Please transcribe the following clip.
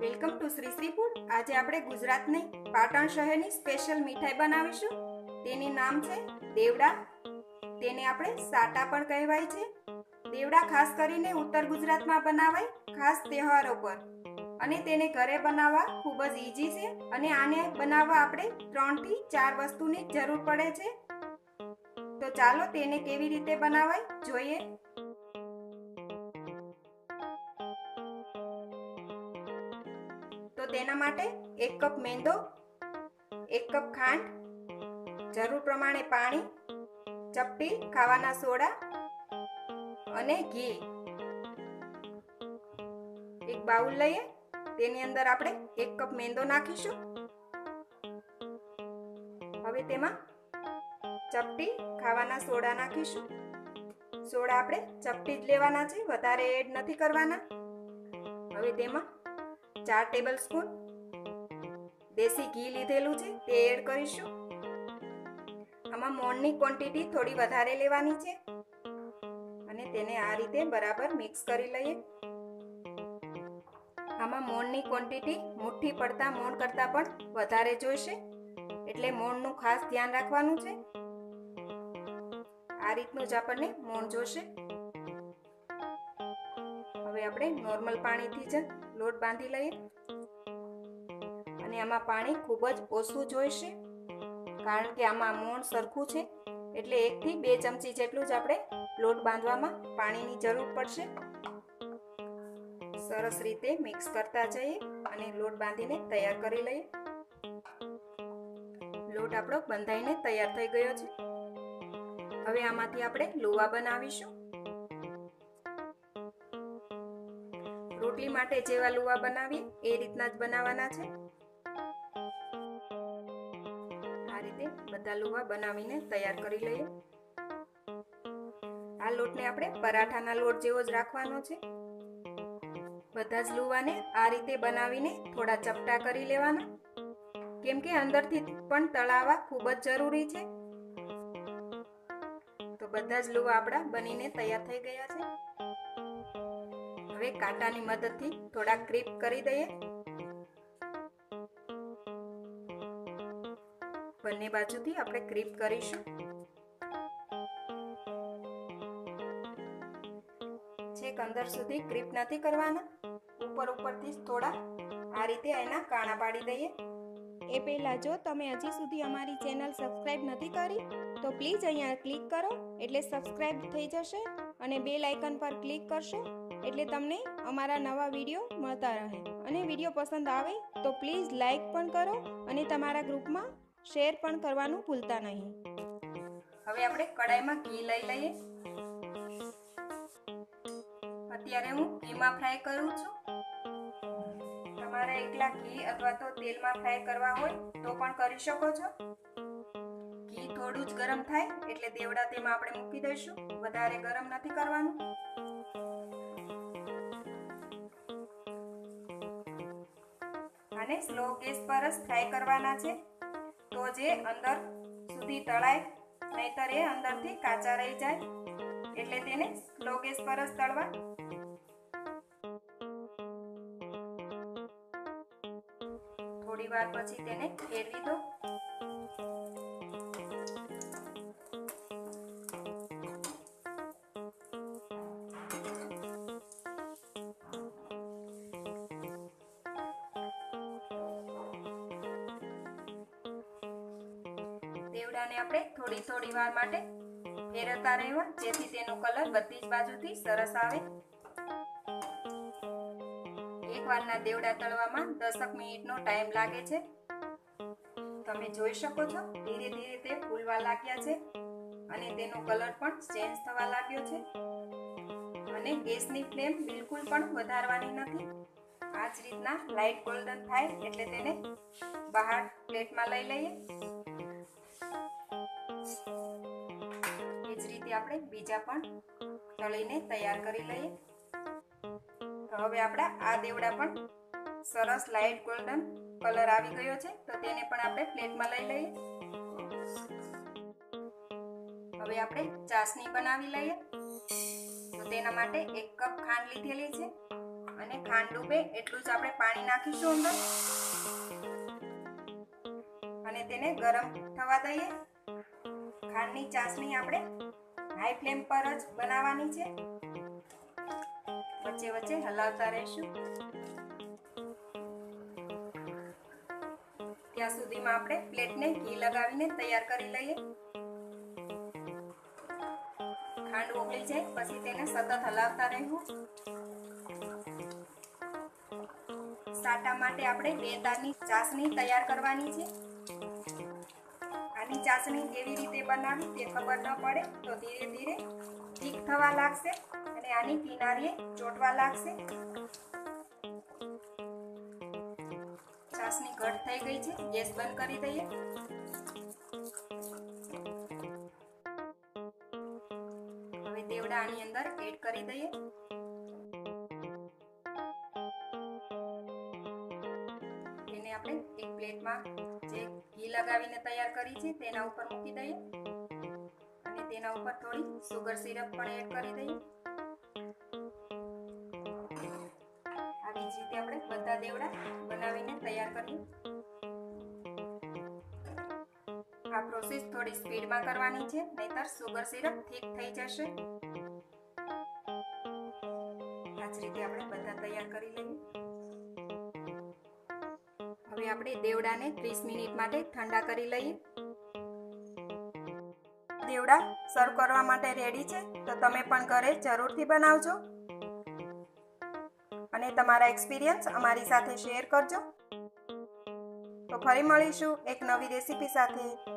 Welcome to Shri Shri food આજે આપણે ગુજરાતની પાટણ શહેરની સ્પેશિયલ મીઠાઈ બનાવીશું. તેની નામ છે દેવડા. તેને આપણે સાટા પણ કહેવાય છે. દેવડા ખાસ કરીને ઉત્તર ગુજરાતમાં બનાવાય ખાસ તહેવારો પર. અને તેને ઘરે બનાવવા ખૂબ જ ઈઝી છે અને આને બનાવવા આપણે ત્રણથી ચાર વસ્તુની જરૂર પડે છે. તો ચાલો તેને કેવી રીતે બનાવાય? જોઈએ. તેના માટે એક કપ મેંદો, એક કપ ખાંડ, જરૂર પ્રમાણે પાણી, ચપટી, ખાવાના સોડા અને ઘી. એક બાઉલ લઈએ, તેની અંદર આપણે એક કપ મેંદો નાખીશું. હવે તેમાં ચપટી, ખાવાના સોડા નાખીશું. સોડા આપણે ચપટી જ લેવાના છે, વધારે એડ નથી કરવાના. હવે તેમાં ચાર ટેબલ સ્પૂન દેશી ઘી લીધેલું છે, તે એડ કરીશું. આમાં મોણની ક્વોન્ટિટી થોડી વધારે લેવાની છે. અને તેને આ રીતે બરાબર મિક્સ કરી લઈએ. આમાં મોણની ક્વોન્ટિટી મુઠ્ઠી પડતા મોણ કરતાં પણ વધારે જોઈશે, એટલે મોણનું ખાસ ધ્યાન રાખવાનું છે. આ રીતનું જ આપણને મોણ જોશે. હવે આપણે નોર્મલ પાણીથી જ લોટ બાંધી લઈએ. અને આમાં પાણી ખૂબ જ ઓછું જોઈશે, કારણ કે આમાં મોણ સરખું છે. એટલે એકથી બે ચમચી જેટલું જ આપણે લોટ બાંધવામાં પાણીની જરૂર પડશે. સરસ રીતે મિક્સ કરતા જઈએ અને લોટ બાંધીને તૈયાર કરી લઈએ. લોટ આપણો બંધાઈને તૈયાર થઈ ગયો છે. હવે આમાંથી આપણે લુવા બનાવીશું. રોટલી માટે જેવા લુવા બનાવીએ એ રીતના જ બનાવવાના છે. આ રીતે બધા લુવા બનાવીને તૈયાર કરી લઈએ. આ લોટને આપણે પરાઠાના લોટ જેવો જ રાખવાનો છે. બધા જ લુવાને આ રીતે બનાવીને થોડા ચપટા કરી લેવાના. કેમ કે અંદરથી પણ તળાવા ખૂબ જ જરૂરી છે. તો બધા જ લુવા આપણા બનીને તૈયાર થઈ ગયા છે. હવે કાંટાની મદદથી થોડા ક્રીપ કરી દઈએ. બંને બાજુથી આપણે ક્રીપ કરીશું. છેક અંદર સુધી ક્રીપ નથી કરવાના, ઉપર ઉપરથી થોડા આ રીતે એના કાણા પાડી દઈએ. એ પહેલાં જો તમે હજી સુધી અમારી ચેનલ સબસ્ક્રાઇબ નથી કરી, તો પ્લીઝ અહીંયા ક્લિક કરો, એટલે સબસ્ક્રાઇબ થઈ જશે અને બે લાઇકન પર ક્લિક કરશો. એટલે તમને અમારા નવા વીડિયો મળતા રહે. અને વીડિયો પસંદ આવે તો પ્લીઝ લાઇક પણ કરો અને તમારા ગ્રુપમાં શેર પણ કરવાનું ભૂલતા નહીં. હવે આપણે કડાઈમાં ઘી લઈ લઈએ. અત્યારે હું ઘીમાં ફ્રાય કરું છું. તમારે એકલા ઘી અથવા તો તેલમાં ફ્રાય કરવા હોય તો પણ કરી શકો છો. ઘી થોડું જ ગરમ થાય એટલે દેવડા તેમાં આપણે મૂકી દઈશું. વધારે ગરમ નથી કરવાનું. આને સ્લો ગેસ પર જ ફ્રાય કરવાના છે. તો જે અંદર સુધી તળાય, નહીતર એ અંદરથી કાચા રહી જાય. એટલે તેને સ્લો ગેસ પર જ તળવા. થોડી વાર પછી તેને ફેરવી દો. દેવડાને આપણે થોડી થોડી વાર માટે ફેરવતા રહેવા. જેથી તેનો કલર બધી જ બાજુથી સરસ આવે. એક વારના દેવડા તળવામાં દસક મિનિટનો ટાઈમ લાગે છે. તમે જોઈ શકો છો, ધીરે ધીરે તે ફૂલવા લાગ્યા છે અને તેનો કલર પણ ચેન્જ થવા લાગ્યો છે. અને ગેસની ફ્લેમ બિલકુલ પણ વધારવાની નથી. આ જ રીતના લાઇટ ગોલ્ડન થાય એટલે તેને બહાર પ્લેટમાં લઈ લઈએ. આપણે બીજા પણ તળીને તૈયાર કરી લઈએ. તો હવે આપણા આ દેવડા પણ સરસ લાઇટ ગોલ્ડન કલર આવી ગયો છે, તો તેને પણ આપણે પ્લેટમાં લઈ લઈએ. હવે આપણે ચાસણી બનાવી લઈએ. તો તેના માટે એક કપ ખાંડ લીધેલી છે અને ખાંડ ડૂબે એટલું જ આપણે પાણી નાખીશું અંદર. અને તેને ગરમ થવા દઈએ. ખાંડની ચાસણી આપણે હાઈ ફ્લેમ પર જ બનાવવાની છે. વચ્ચે વચ્ચે હલાવતા રહેશું. ત્યાં સુધીમાં આપણે પ્લેટને ઘી લગાવીને તૈયાર કરી લઈએ. ખાંડ ઓગળી જાય, પછી તેને સતત હલાવતા રહેવું. સાટા માટે આપણે બે તારની ચાસણી તૈયાર કરવાની છે. આની ચાસણી કેવી રીતે બનાવી તે ખબર ન પડે તો ધીરે ધીરે ઠીક થવા લાગશે અને આની કિનારીએ ચોટવા લાગશે. ચાસણી ઘટ થઈ ગઈ છે, ગેસ બંધ કરી દઈએ. હવે દેવડા આની અંદર એડ કરી દઈએ. પ્લેટમાં જે ઘી લગાવીને તૈયાર કરી છે, તેના ઉપર મૂકી દઈએ. અને તેના ઉપર થોડી સુગર સિરપ પણ એડ કરી દઈએ. આવી જ રીતે આપણે બધા દેવડા બનાવીને તૈયાર કરીએ. આ પ્રોસેસ થોડી સ્પીડમાં કરવાની છે, નહીતર સુગર સિરપ થીક થઈ જશે. આ જ રીતે આપણે બધા તૈયાર કરી લઈએ. આપણે દેવડાને 30 મિનિટ માટે ઠંડા કરી લઈએ. દેવડા સર્વ કરવા માટે રેડી છે? તો તમે પણ ઘરે જરૂરથી બનાવજો. અને તમારા એક્સપિરિયન્સ અમારી સાથે શેર કરજો. તો ફરી મળીશું એક નવી રેસીપી સાથે.